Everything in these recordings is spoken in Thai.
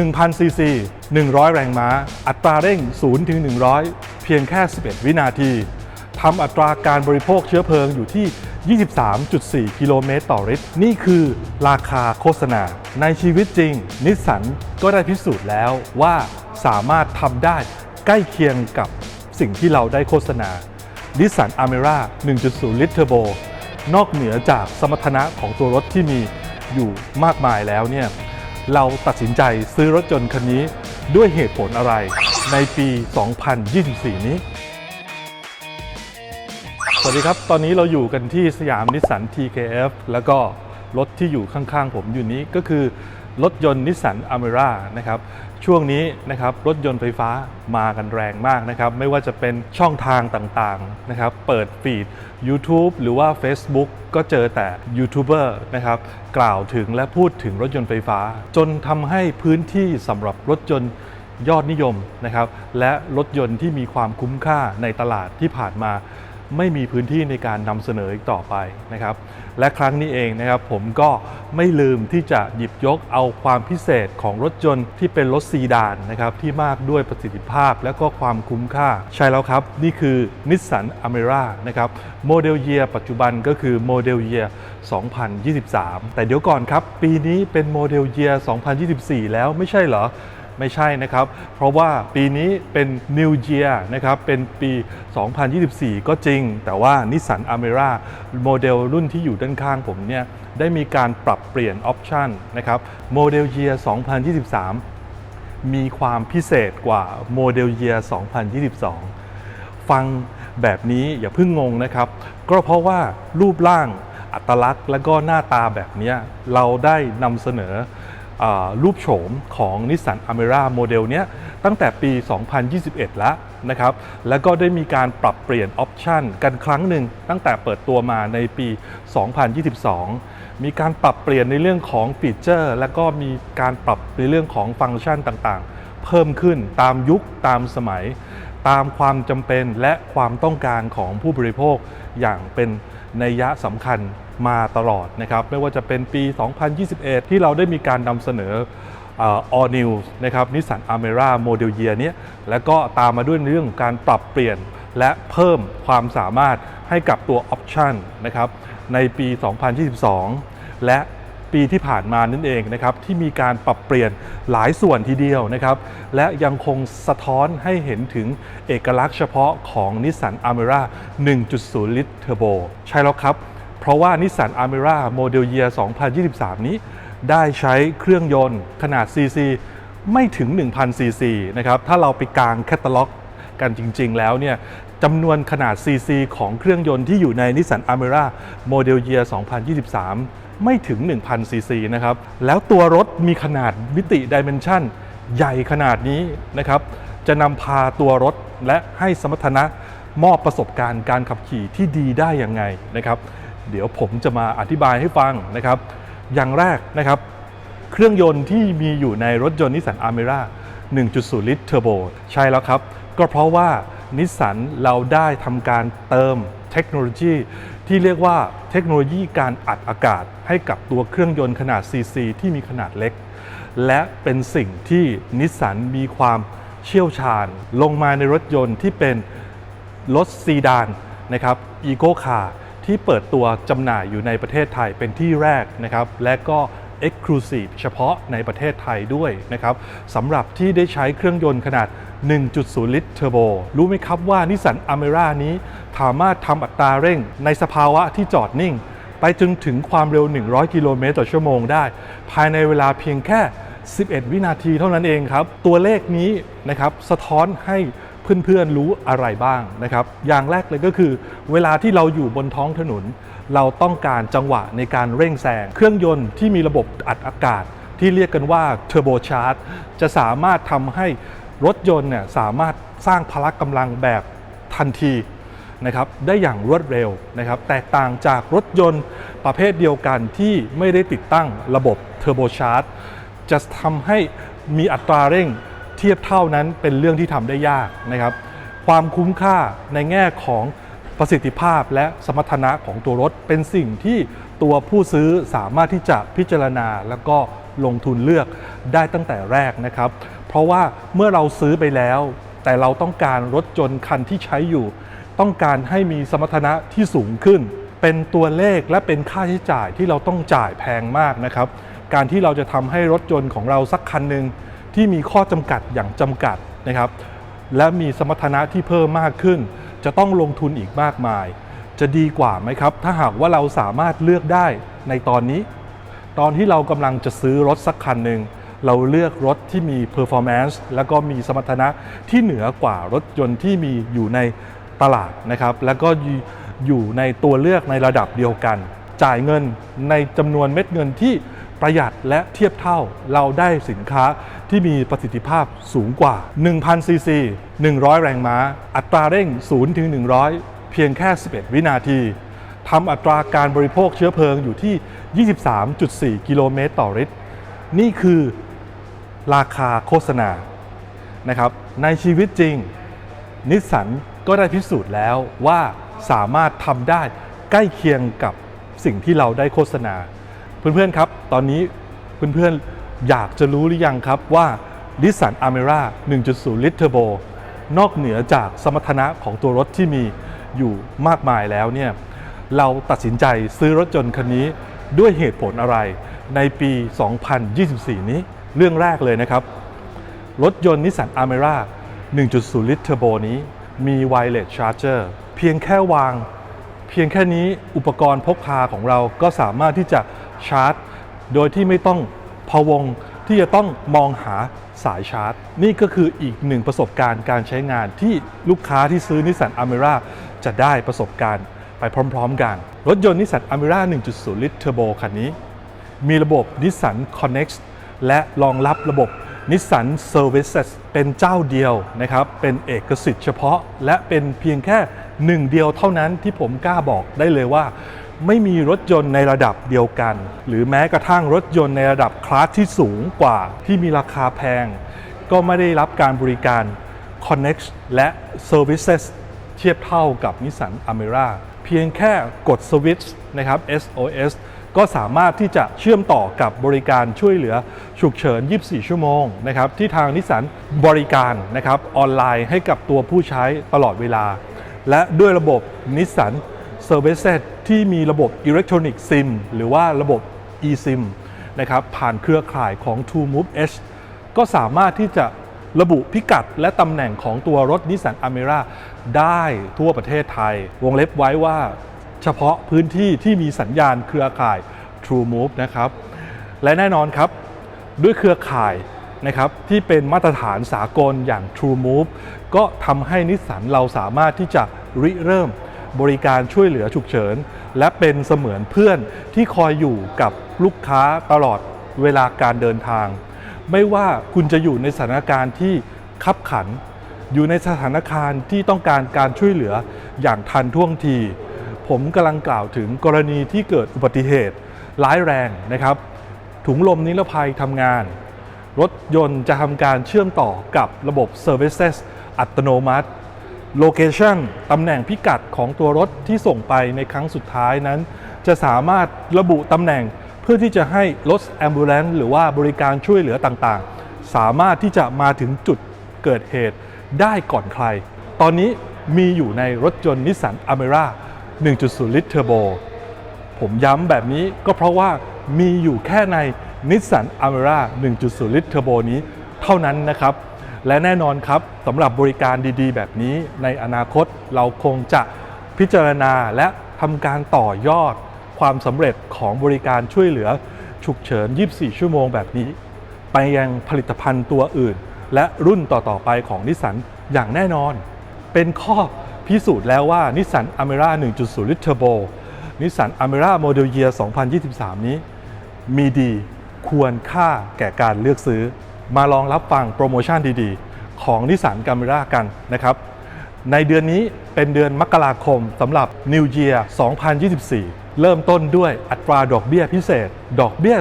1,000ซีซี100 แรงม้า อัตราเร่ง 0 ถึง 100 เพียงแค่ 11 วินาที ทำอัตราการบริโภคเชื้อเพลิงอยู่ที่ 23.4 กิโลเมตรต่อลิตร นี่คือราคาโฆษณา ในชีวิตจริง นิสสันก็ได้พิสูจน์แล้วว่าสามารถทำได้ใกล้เคียงกับสิ่งที่เราได้โฆษณา นิสสันอเมร่า 1.0 ลิตรเทอร์โบ นอกเหนือจากสมรรถนะของตัวรถที่มีอยู่มากมายแล้วเนี่ย เราตัดสินใจซื้อรถยนต์คันนี้ด้วยเหตุผลอะไรในปี 2024 นี้ สวัสดีครับ ตอนนี้เราอยู่กันที่สยามนิสสัน TKF แล้วก็รถที่อยู่ข้างๆ ผมอยู่นี้ก็คือ รถยนต์นิสสันอเมร่านะครับช่วงนี้นะครับรถยนต์ไฟฟ้ามากันแรงมากนะครับไม่ว่าจะเป็นช่องทางต่างๆนะครับเปิดฟีด YouTube หรือว่า Facebook ก็เจอแต่ยูทูบเบอร์นะครับกล่าวถึงและพูดถึงรถยนต์ไฟฟ้า จนทำให้พื้นที่สำหรับรถยนต์ยอดนิยมนะครับและรถยนต์ที่มีความคุ้มค่าในตลาดที่ผ่านมา ไม่มีพื้นที่ในการนำเสนออีกต่อไปนะครับ และครั้งนี้เองนะครับผมก็ไม่ลืมที่จะหยิบยกเอาความพิเศษของรถยนต์ที่เป็นรถซีดานนะครับที่มากด้วยประสิทธิภาพและก็ความคุ้มค่า ใช่แล้วครับ นี่คือ Nissan a m e r a นะครับโมเดลเยียปัจจุบันก็คือโมเดลเยีย2023 แต่เดี๋ยวก่อนครับ ปีนี้เป็นโมเดลเยีย2024 แล้วไม่ใช่เหรอ ไม่ใช่นะครับ เพราะว่าปีนี้เป็น New Year นะครับ เป็นปี 2024 ก็จริง แต่ว่า Nissan Almera โมเดลรุ่นที่อยู่ด้านข้างผมเนี่ย ได้มีการปรับเปลี่ยนออปชันนะครับโมเดล Year 2023 มีความพิเศษกว่าโมเดล Year 2022 ฟังแบบนี้อย่าเพิ่งงงนะครับ ก็เพราะว่ารูปร่างอัตลักษณ์และก็หน้าตาแบบนี้เราได้นำเสนอ รูปโฉมของ Nissan a m e r a โมเดลเนี้ยตั้งแต่ปี 2021 แล้วนะครับ แล้วก็ได้มีการปรับเปลี่ยนออปชันกันครั้งหนึ่งตั้งแต่เปิดตัวมาในปี 2022 มีการปรับเปลี่ยนในเรื่องของฟีเจอร์ และก็มีการปรับในเรื่องของฟังก์ชันต่างๆ เพิ่มขึ้นตามยุคตามสมัย ตามความจำเป็นและความต้องการของผู้บริโภคอย่างเป็นนัยยะสำคัญ มาตลอดนะครับไม่ว่าจะเป็นปี 2021 ที่เราได้มีการนำเสนอ All New นะครับ Nissan Almera Model Year เนี้แล้วก็ตามมาด้วยในเรื่องของการปรับเปลี่ยนและเพิ่มความสามารถให้กับตัวออปชันนะครับในปี 2022 และปีที่ผ่านมานั่นเองนะครับที่มีการปรับเปลี่ยนหลายส่วนทีเดียวนะครับและยังคงสะท้อนให้เห็นถึงเอกลักษณ์เฉพาะของ Nissan Almera 1.0 ลิตรเทอร์โบใช่แล้วครับ เพราะว่า Nissan Almera Model Year 2023 นี้ ได้ใช้เครื่องยนต์ขนาด CC ไม่ถึง 1,000 CC นะครับ ถ้าเราไปกางแคตตาล็อกกันจริง ๆ แล้วเนี่ยจำนวนขนาด CC ของเครื่องยนต์ที่อยู่ใน Nissan Almera Model Year 2023 ไม่ถึง 1,000 CC นะครับ แล้วตัวรถมีขนาดมิติดิเมนชันใหญ่ขนาดนี้นะครับ จะนำพาตัวรถและให้สมรรถนะมอบประสบการณ์การขับขี่ที่ดีได้อยังไงนะครับ เดี๋ยวผมจะมาอธิบายให้ฟังนะครับ อย่างแรกนะครับ เครื่องยนต์ที่มีอยู่ในรถยนต์นิสสันอาร์เมร่า1.0 ลิตรเทอร์โบใช่แล้วครับ ก็เพราะว่านิสสันเราได้ทำการเติมเทคโนโลยีที่เรียกว่าเทคโนโลยีการอัดอากาศ ให้กับตัวเครื่องยนต์ขนาด CC ที่มีขนาดเล็ก และเป็นสิ่งที่นิสสันมีความเชี่ยวชาญ ลงมาในรถยนต์ที่เป็นรถซีดานนะครับอีโ c คาร์ ที่เปิดตัวจำหน่ายอยู่ในประเทศไทยเป็นที่แรกนะครับ และก็ Exclusive เฉพาะในประเทศไทยด้วยนะครับสำหรับที่ได้ใช้เครื่องยนต์ขนาด 1.0 ลิตรเทอร์โบ รู้ไหมครับว่านิสสันอเมร่านี้สามารถทำอัตราเร่งในสภาวะที่จอดนิ่ง ไปจนถึงความเร็ว 100 กิโลเมตรต่อชั่วโมงได้ ภายในเวลาเพียงแค่ 11 วินาทีเท่านั้นเองครับ ตัวเลขนี้นะครับสะท้อนให้ เพื่อนๆรู้อะไรบ้างนะครับ อย่างแรกเลยก็คือ เวลาที่เราอยู่บนท้องถนน เราต้องการจังหวะในการเร่งแซงเครื่องยนต์ที่มีระบบอัดอากาศ ที่เรียกกันว่าเทอร์โบชาร์จจะสามารถทำให้รถยนต์เนี่ยสามารถสร้างพละกำลังแบบทันทีนะครับได้อย่างรวดเร็วนะครับแตกต่างจากรถยนต์ประเภทเดียวกันที่ไม่ได้ติดตั้งระบบเทอร์โบชาร์จจะทำให้มีอัตราเร่ง ทียบเท่านั้นเป็นเรื่องที่ทำได้ยากนะครับ ความคุ้มค่าในแง่ของประสิทธิภาพและสมรรถนะของตัวรถ เป็นสิ่งที่ตัวผู้ซื้อสามารถที่จะพิจารณาแล้วก็ลงทุนเลือกได้ตั้งแต่แรกนะครับ เพราะว่าเมื่อเราซื้อไปแล้ว แต่เราต้องการรถยนคันที่ใช้อยู่ ต้องการให้มีสมรรถนะที่สูงขึ้น เป็นตัวเลขและเป็นค่าใช้จ่ายที่เราต้องจ่ายแพงมากนะครับ การที่เราจะทำให้รถยนของเราสักคันหนึ่ง ที่มีข้อจำกัดอย่างจำกัดนะครับ และมีสมรรถนะที่เพิ่มมากขึ้น จะต้องลงทุนอีกมากมาย จะดีกว่าไหมครับ ถ้าหากว่าเราสามารถเลือกได้ในตอนนี้ ตอนที่เรากำลังจะซื้อรถสักคันหนึ่งเราเลือกรถที่มี performance แล้วก็มีสมรรถนะที่เหนือกว่ารถยนต์ที่มีอยู่ในตลาดนะครับ แล้วก็อยู่อยู่ในตัวเลือกในระดับเดียวกัน จ่ายเงินในจำนวนเม็ดเงินที่ ประหยัดและเทียบเท่าเราได้สินค้าที่มีประสิทธิภาพสูงกว่า 1,000 ซีซี 100 แรงม้า อัตราเร่ง 0 ถึง 100 เพียงแค่ 11 วินาทีทำอัตราการบริโภคเชื้อเพลิงอยู่ที่ 23.4 กิโลเมตรต่อลิตร นี่คือราคาโฆษณานะครับ ในชีวิตจริง นิสสันก็ได้พิสูจน์แล้วว่าสามารถทำได้ใกล้เคียงกับสิ่งที่เราได้โฆษณา เพื่อนๆครับ ตอนนี้เพื่อนๆอยากจะรู้หรือยังครับว่านิสสันอเมร่า1.0 ลิตรเทอร์โบนอกเหนือจากสมรรถนะของตัวรถที่มีอยู่มากมายแล้วเนี่ยเราตัดสินใจซื้อรถยนต์คันนี้ด้วยเหตุผลอะไรในปี 2024 นี้เรื่องแรกเลยนะครับ รถยนต์นิสสันอเมร่า1.0 ลิตรเทอร์โบนี้มี Wireless Charger เพียงแค่วาง เพียงแค่นี้อุปกรณ์พกพาของเราก็สามารถที่จะ ชาร์จ โดยที่ไม่ต้องพวงที่จะต้องมองหาสายชาร์จ นี่ก็คืออีกหนึ่งประสบการณ์การใช้งานที่ลูกค้าที่ซื้อนิสสันอเมร่าจะได้ประสบการณ์ไปพร้อมๆกัน รถยนต์นิสสันอเมร่า1.0 ลิตรเทอร์โบคันนี้ มีระบบ Nissan Connect และรองรับระบบ Nissan Services เป็นเจ้าเดียวนะครับ เป็นเอกสิทธิ์เฉพาะ และเป็นเพียงแค่หนึ่งเดียวเท่านั้นที่ผมกล้าบอกได้เลยว่า ไม่มีรถยนต์ในระดับเดียวกัน หรือแม้กระทั่งรถยนต์ในระดับคลาสที่สูงกว่าที่มีราคาแพง ก็ไม่ได้รับการบริการ Connect และ Services เทียบเท่ากับ Nissan Almera เพียงแค่กดสวิตช์นะครับ SOS ก็สามารถที่จะเชื่อมต่อกับบริการช่วยเหลือฉุกเฉิน 24 ชั่วโมงนะครับที่ทางนิสสันบริการนะครับออนไลน์ให้กับตัวผู้ใช้ตลอดเวลา และด้วยระบบนิสสัน Services ที่มีระบบ Electronic SIM หรือว่าระบบ eSIM นะครับผ่านเครือข่ายของ True Move H ก็สามารถที่จะระบุพิกัดและตำแหน่งของตัวรถนิสสันอเมร่าได้ทั่วประเทศไทย วงเล็บไว้ว่าเฉพาะพื้นที่ที่มีสัญญาณเครือข่าย True Move นะครับ และแน่นอนครับ ด้วยเครือข่ายนะครับที่เป็นมาตรฐานสากลอย่าง True Move ก็ทำให้นิสสันเราสามารถที่จะริเริ่ม บริการช่วยเหลือฉุกเฉิน และเป็นเสมือนเพื่อนที่คอยอยู่กับลูกค้าตลอดเวลาการเดินทาง ไม่ว่าคุณจะอยู่ในสถานการณ์ที่คับขัน อยู่ในสถานการณ์ที่ต้องการการช่วยเหลืออย่างทันท่วงที ผมกำลังกล่าวถึงกรณีที่เกิดอุบัติเหตุร้ายแรงนะครับ ถุงลมนิรภัยทำงาน รถยนต์จะทำการเชื่อมต่อกับระบบ Services อัตโนมัติ Location ตำแหน่งพิกัดของตัวรถที่ส่งไปในครั้งสุดท้ายนั้น จะสามารถระบุตำแหน่งเพื่อที่จะให้รถ Ambulance หรือว่าบริการช่วยเหลือต่างๆ สามารถที่จะมาถึงจุดเกิดเหตุได้ก่อนใคร ตอนนี้มีอยู่ในรถยนต์นิสสันอเมร่า1.0 ลิตรเทอร์โบ ผมย้ำแบบนี้ก็เพราะว่ามีอยู่แค่ใน Nissan Almera 1.0 ลิตรเทอร์โบนี้เท่านั้นนะครับ และแน่นอนครับสำหรับบริการดีๆ แบบนี้ในอนาคตเราคงจะพิจารณาและทำการต่อยอดความสำเร็จของบริการช่วยเหลือฉุกเฉิน 24 ชั่วโมงแบบนี้ ไปยังผลิตภัณฑ์ตัวอื่น และรุ่นต่อๆไปของนิสสันอย่างแน่นอน เป็นข้อพิสูจน์แล้วว่านิสสันอเมร่า 1.0 ลิตรเทอร์โบนิสสันอเมร่าโมเดลเยีย 2023 นี้ มีดีควรค่าแก่การเลือกซื้อ มาลองรับฟังโปรโมชั่นดีๆ ของนิสสันอเมร่ากันนะครับ ในเดือนนี้เป็นเดือนมกราคมสำหรับ New Year 2024 เริ่มต้นด้วยอัตราดอกเบี้ยพิเศษ ดอกเบี้ย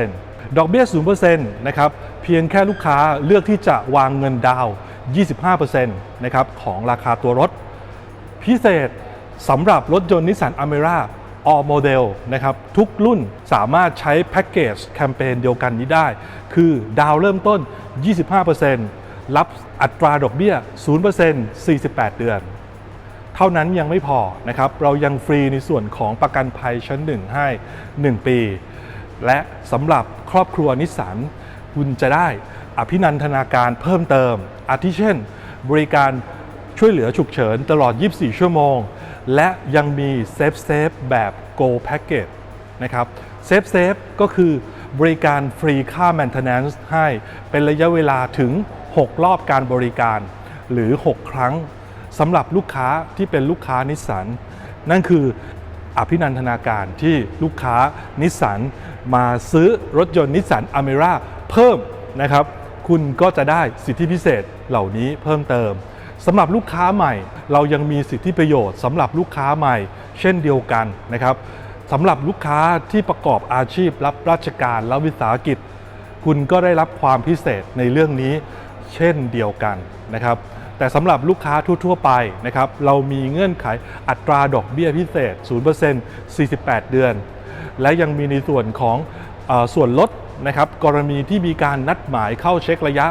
0%ดอกเบี้ย 0%นะครับ เพียงแค่ลูกค้าเลือกที่จะวางเงินดาวน์25%นะครับของราคาตัวรถ พิเศษสำหรับรถยนต์นิสสันอเมร่า all model นะครับทุกรุ่นสามารถใช้แพ็กเกจแคมเปญเดียวกันนี้ได้ คือดาวเริ่มต้น 25%รับอัตราดอกเบี้ย 0% 48 เดือน เท่านั้นยังไม่พอนะครับ เรายังฟรีในส่วนของประกันภัยชั้น 1 ให้ 1 ปี และสำหรับครอบครัวนิสสันคุณจะได้อภินันทนาการเพิ่มเติม อาทิเช่น บริการช่วยเหลือฉุกเฉินตลอด 24 ชั่วโมง และยังมีเซฟเซฟแบบ Go Package นะครับเซฟเซฟก็คือบริการฟรีค่า maintenance ให้เป็นระยะเวลาถึง 6 รอบการบริการ หรือ 6 ครั้งสำหรับลูกค้าที่เป็นลูกค้านิสสันนั่นคืออภินันทนาการที่ลูกค้านิสสันมาซื้อรถยนต์นิสสันอเมร่าเพิ่มนะครับ คุณก็จะได้สิทธิพิเศษเหล่านี้เพิ่มเติม สำหรับลูกค้าใหม่ เรายังมีสิทธิประโยชน์สำหรับลูกค้าใหม่ เช่นเดียวกันนะครับสำหรับลูกค้าที่ประกอบอาชีพรับราชการและวิสาหกิจ คุณก็ได้รับความพิเศษในเรื่องนี้เช่นเดียวกันนะครับ แต่สำหรับลูกค้าทั่ว ๆ ไปนะครับ เรามีเงื่อนไขอัตราดอกเบี้ยพิเศษ 0% 48 เดือน และยังมีในส่วนของอส่วนลดนะครับ กรณีที่มีการนัดหมายเข้าเช็คระยะ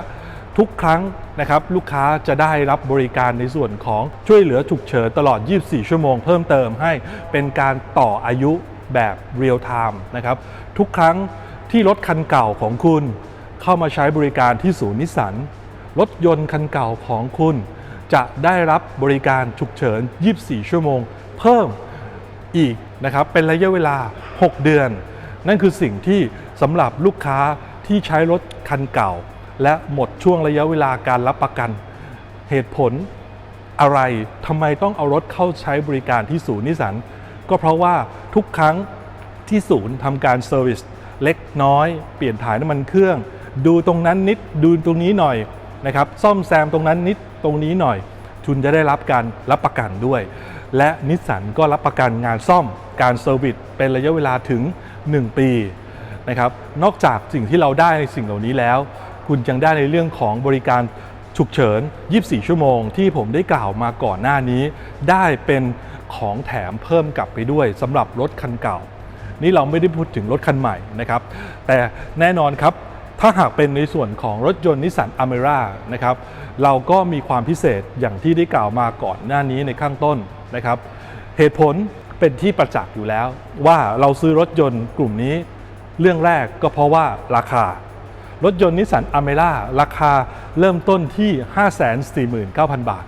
ทุกครั้ง นะครับลูกค้าจะได้รับบริการในส่วนของช่วยเหลือฉุกเฉินตลอด 24 ชั่วโมงเพิ่มเติมให้เป็นการต่ออายุแบบเรียลไทม์นะครับทุกครั้งที่รถคันเก่าของคุณ เข้ามาใช้บริการที่ศูนย์นิสสันรถยนต์คันเก่าของคุณ จะได้รับบริการฉุกเฉิน 24 ชั่วโมง เพิ่มอีกนะครับเป็นระยะเวลา 6 เดือน นั่นคือสิ่งที่สำหรับลูกค้าที่ใช้รถคันเก่า และหมดช่วงระยะเวลาการรับประกัน เหตุผลอะไรทำไมต้องเอารถเข้าใช้บริการที่ศูนย์นิสสัน ก็เพราะว่าทุกครั้งที่ศูนย์ทำการเซอร์วิสเล็กน้อย เปลี่ยนถ่ายน้ำมันเครื่อง ดูตรงนั้นนิดดูตรงนี้หน่อยนะครับซ่อมแซมตรงนั้นนิดตรงนี้หน่อยคุณจะได้รับการรับประกันด้วย และนิสสันก็รับประกันงานซ่อมการเซอร์วิสเป็นระยะเวลาถึง 1 ปีนะครับนอกจากสิ่งที่เราได้ในสิ่งเหล่านี้แล้ว คุณยังได้ในเรื่องของบริการฉุกเฉิน 24 ชั่วโมง ที่ผมได้กล่าวมาก่อนหน้านี้ ได้เป็นของแถมเพิ่มกลับไปด้วยสำหรับรถคันเก่า นี่เราไม่ได้พูดถึงรถคันใหม่นะครับ แต่แน่นอนครับ ถ้าหากเป็นในส่วนของรถยนต์นิสสันอเมร่านะครับ เราก็มีความพิเศษอย่างที่ได้กล่าวมาก่อนหน้านี้ในข้างต้นนะครับ เหตุผลเป็นที่ประจักษ์อยู่แล้ว ว่าเราซื้อรถยนต์กลุ่มนี้ เรื่องแรกก็เพราะว่าราคา รถยนต์นิสสันอเมร่าราคาเริ่มต้นที่ 549,000 บาท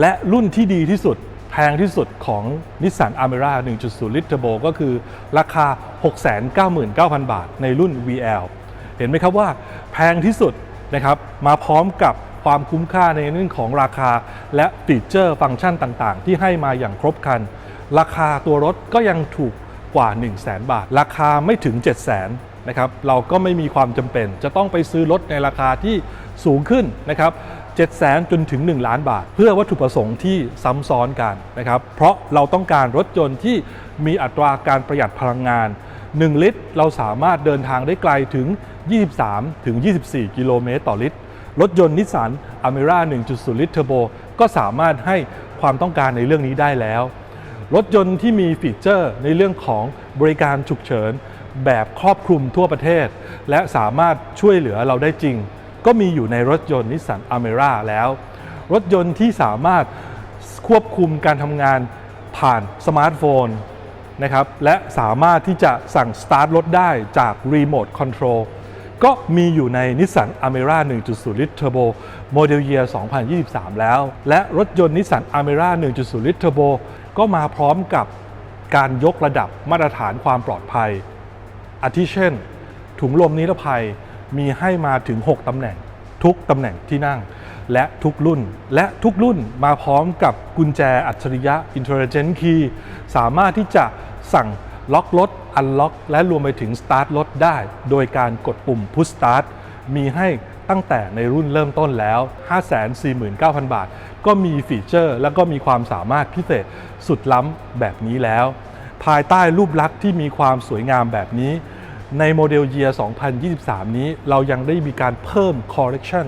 และรุ่นที่ดีที่สุดแพงที่สุดของนิสสันอเมร่า1.0 ลิตรโบก็คือราคา 699,000 บาทในรุ่น VL เห็นไหมครับว่าแพงที่สุดนะครับมาพร้อมกับความคุ้มค่าในเรื่องของราคาและฟีเจอร์ฟังก์ชันต่างๆ ที่ให้มาอย่างครบครัน ราคาตัวรถก็ยังถูกกว่า 1 0 0 0 0แบาท ราคาไม่ถึง 7 0 0 0 0 0 นะครับเราก็ไม่มีความจำเป็น จะต้องไปซื้อรถในราคาที่สูงขึ้นนะครับ7 0 0 0 0 0จนถึง 1 ล้านบาท เพื่อวัตถุประสงค์ที่ซ้ำซ้อนกันนะครับเพราะเราต้องการรถยนต์ที่มีอัตราการประหยัดพลังงาน 1 ลิตร เราสามารถเดินทางได้ไกลถึง 23 ถึง 24 กิโลเมตรต่อลิตร รถยนต์นิสสันอเมร่า1.0 ลิตรเทอร์โบก็สามารถให้ความต้องการในเรื่องนี้ได้แล้ว รถยนต์ที่มีฟีเจอร์ในเรื่องของบริการฉุกเฉิน แบบครอบคลุมทั่วประเทศ และสามารถช่วยเหลือเราได้จริง ก็มีอยู่ในรถยนต์นิสสันอเมร่าแล้ว รถยนต์ที่สามารถควบคุมการทำงานผ่านสมาร์ทโฟนนะครับและสามารถที่จะสั่งสตาร์ทรถได้จากรีโมทคอนโทรลก็มีอยู่ใน Nissan Almera 1.0 ลิตรเทอร์โบโมเดลเยียร์2023 แล้ว และรถยนต์ Nissan Almera 1.0 ลิตรเทอร์โบก็มาพร้อมกับการยกระดับมาตรฐานความปลอดภัย อาทิเช่น ถุงลมนิรภัยมีให้มาถึง 6ตำแหน่ง ทุกตำแหน่งที่นั่ง และทุกรุ่น และทุกรุ่นมาพร้อมกับกุญแจอัจฉริยะ Intelligent Key สามารถที่จะสั่งล็อกรถอันล็อกและรวมไปถึงสตาร์ทรถได้ โดยการกดปุ่ม Push Start มีให้ตั้งแต่ในรุ่นเริ่มต้นแล้ว 549,000 บาท ก็มีฟีเจอร์ และก็มีความสามารถพิเศษสุดล้ำแบบนี้แล้ว ภายใต้รูปลักษณ์ที่มีความสวยงามแบบนี้ ในโมเดล Year 2023 นี้เรายังได้มีการเพิ่ม Correction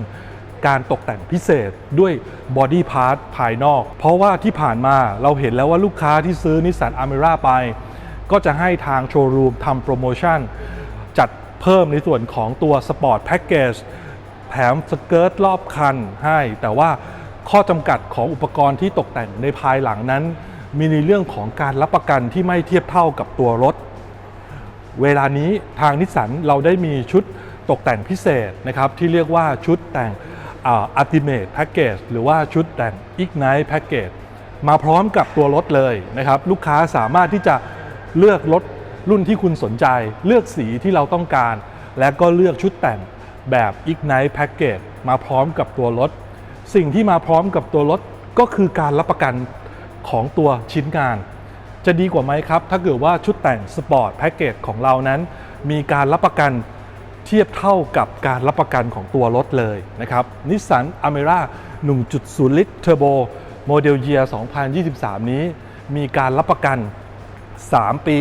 การตกแต่งพิเศษด้วย Body Part ภายนอก เพราะว่าที่ผ่านมาเราเห็นแล้วว่าลูกค้าที่ซื้อนิสสันอเมร่าไป ก็จะให้ทางโชว์รูมทำโปรโมชั่น จัดเพิ่มในส่วนของตัวสปอร์ตแพ็กเกจแถมสเกิร์ตรอบคันให้ แต่ว่าข้อจำกัดของอุปกรณ์ที่ตกแต่งในภายหลังนั้น มีในเรื่องของการรับประกันที่ไม่เทียบเท่ากับตัวรถ เวลานี้ทางนิสสันเราได้มีชุดตกแต่งพิเศษนะครับที่เรียกว่าชุดแต่งอัลติเม e แพ็กเกจหรือว่าชุดแต่ง Ignite แพ็กเกจมาพร้อมกับตัวรถเลยนะครับลูกค้าสามารถที่จะเลือกรถรุ่นที่คุณสนใจ เลือกสีที่เราต้องการ และก็เลือกชุดแต่งแบบ Ignite Package มาพร้อมกับตัวรถ สิ่งที่มาพร้อมกับตัวรถก็คือการรับประกันของตัวชิ้นงาน จะดีกว่าไหมครับ ถ้าเกิดว่าชุดแต่งสปอร์ตแพ็กเกจของเรานั้น มีการรับประกันเทียบเท่ากับการรับประกันของตัวรถเลยนะครับนิสสันอเมร่า1.0 ลิตรเทอร์โบโมเดลเยีย2023 นี้ มีการรับประกัน 3 ปี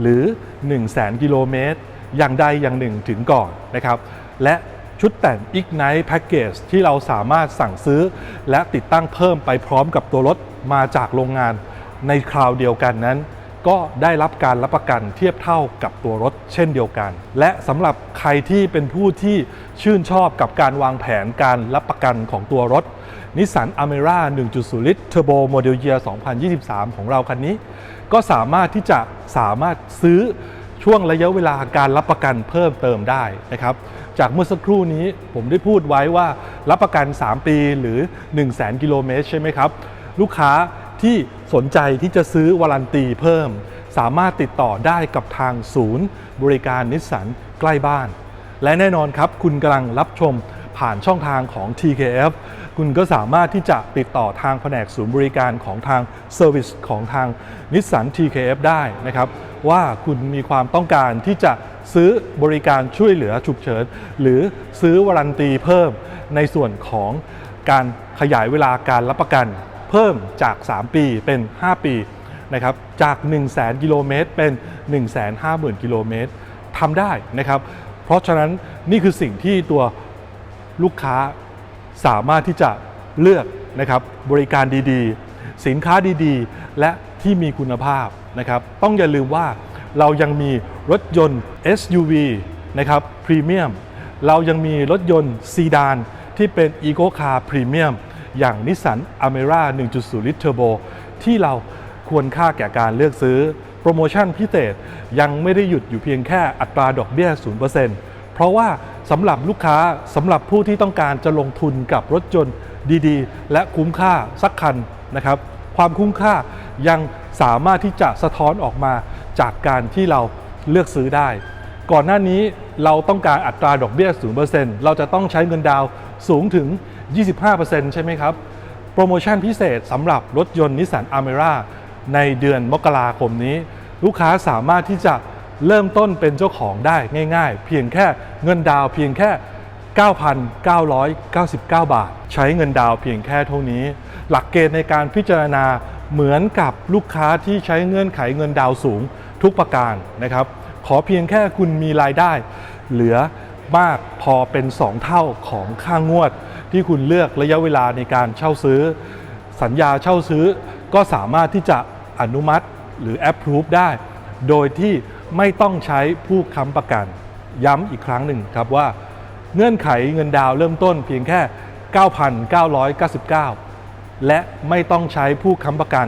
หรือ 1 0 0 0 0 0 กิโลเมตร อย่างใดอย่างหนึ่งถึงก่อนนะครับ และชุดแต่ง Ignite Package ที่เราสามารถสั่งซื้อ และติดตั้งเพิ่มไปพร้อมกับตัวรถมาจากโรงงาน ในคราวเดียวกันนั้น ก็ได้รับการรับประกันเทียบเท่ากับตัวรถเช่นเดียวกัน และสำหรับใครที่เป็นผู้ที่ชื่นชอบกับการวางแผนการรับประกันของตัวรถนิสสันอเมร่า1.0 ลิตรเทอร์โบโมเดลเยีย2023 ของเราคันนี้ ก็สามารถที่จะสามารถซื้อช่วงระยะเวลาการรับประกันเพิ่มเติมได้นะครับ จากเมื่อสักครู่นี้ผมได้พูดไว้ว่ารับประกัน 3 ปีหรือ 1 0 0 0 0 0 กิโลเมตรใช่ไหมครับ ลูกค้า ที่สนใจที่จะซื้อวารันตีเพิ่ม สามารถติดต่อได้กับทางศูนย์ บริการนิสสันใกล้บ้าน และแน่นอนครับ คุณกำลังรับชมผ่านช่องทางของ TKF คุณก็สามารถที่จะติดต่อทางแผนกศูนย์บริการของทางเซอร์วิสของทางนิสสัน TKF ได้นะครับ ว่าคุณมีความต้องการที่จะซื้อบริการช่วยเหลือฉุกเฉิน หรือซื้อวารันตีเพิ่มในส่วนของการขยายเวลาการรับประกัน เพิ่มจาก 3 ปีเป็น 5 ปีนะครับจาก1 0 0 0 0 0กิโลเมตรเป็น 1 5 0 0 0 0กิโลเมตรทำได้นะครับ เพราะฉะนั้นนี่คือสิ่งที่ตัวลูกค้าสามารถที่จะเลือกนะครับบริการดีๆ สินค้าดีๆ และที่มีคุณภาพนะครับต้องอย่าลืมว่าเรายังมีรถยนต์ SUV นะครับพรีเมียมเรายังมีรถยนต์ซีดานที่เป็น Eco Car Premium อย่างนิสสันอเมร่า1.0 ลิตรเทอร์โบที่เราควรค่าแก่การเลือกซื้อ โปรโมชั่นพิเศษยังไม่ได้หยุดอยู่เพียงแค่อัตราดอกเบี้ย 0%เพราะว่าสำหรับลูกค้าสำหรับผู้ที่ต้องการจะลงทุนกับรถยนต์ดีๆ และคุ้มค่าสักคันนะครับ ความคุ้มค่ายังสามารถที่จะสะท้อนออกมาจากการที่เราเลือกซื้อได้ ก่อนหน้านี้เราต้องการอัตราดอกเบี้ย 0%เราจะต้องใช้เงินดาวน์สูงถึง 25%ใช่ไหมครับ โปรโมชั่นพิเศษสำหรับรถยนต์นิสสันอเมร่าในเดือนมกราคมนี้ ลูกค้าสามารถที่จะเริ่มต้นเป็นเจ้าของได้ง่ายๆ เพียงแค่เงินดาวเพียงแค่ 9,999 บาท ใช้เงินดาวเพียงแค่เท่านี้ หลักเกณฑ์ในการพิจารณาเหมือนกับลูกค้าที่ใช้เงื่อนไขเงินดาวสูงทุกประการนะครับ ขอเพียงแค่คุณมีรายได้ เหลือมากพอเป็น 2 เท่าของค่างวด ที่คุณเลือกระยะเวลาในการเช่าซื้อ สัญญาเช่าซื้อ ก็สามารถที่จะอนุมัติหรือ approve ได้ โดยที่ไม่ต้องใช้ผู้ค้ำประกัน ย้ำอีกครั้งหนึ่งครับว่า เงื่อนไขเงินดาวเริ่มต้นเพียงแค่ 9,999 และไม่ต้องใช้ผู้ค้ำประกัน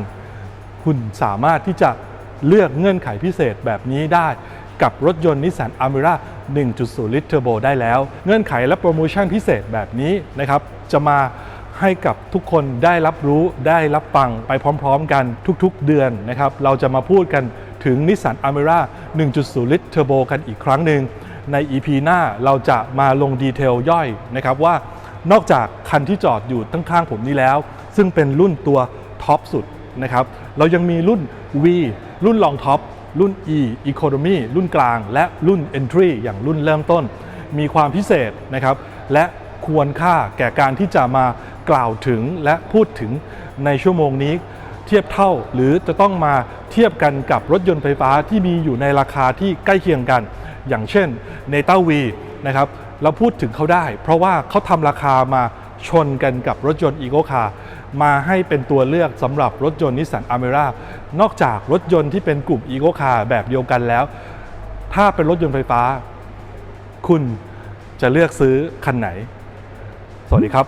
คุณสามารถที่จะเลือกเงื่อนไขพิเศษแบบนี้ได้ กับรถยนต์นิสสันอ m ม r a 1.0 ลิตรเทอร์โบได้แล้ว เงื่อนไขและโปรโมชั่นพิเศษแบบนี้นะครับ จะมาให้กับทุกคนได้รับรู้ได้รับฟังไปพร้อมๆกันทุกๆเดือนนะครับ เราจะมาพูดกันถึงนิสสันอ m ม r a 1.0 ลิตรเทอร์โบกันอีกครั้งหนึ่งใน EP หน้าเราจะมาลงดีเทลย่อยนะครับว่านอกจากคันที่จอดอยู่ข้างๆผมนี้แล้ว ซึ่งเป็นรุ่นตัวท็อปสุดนะครับ เรายังมีรุ่น V รุ่นรองท็อป รุ่น E Economy รุ่นกลาง และรุ่น Entry อย่างรุ่นเริ่มต้น มีความพิเศษนะครับและควรค่าแก่การที่จะมากล่าวถึงและพูดถึงในชั่วโมงนี้เทียบเท่าหรือจะต้องมาเทียบกันกับรถยนต์ไฟฟ้าที่มีอยู่ในราคาที่ใกล้เคียงกัน อย่างเช่นเนต้าวีนะครับเราพูดถึงเขาได้ เพราะว่าเขาทำราคามาชนกันกับรถยนต์อีโกคาร์ มาให้เป็นตัวเลือกสำหรับรถยนต์นิสสันอเมร่านอกจากรถยนต์ที่เป็นกลุ่มอีโคคาร์แบบเดียวกันแล้ว ถ้าเป็นรถยนต์ไฟฟ้า คุณจะเลือกซื้อคันไหน สวัสดีครับ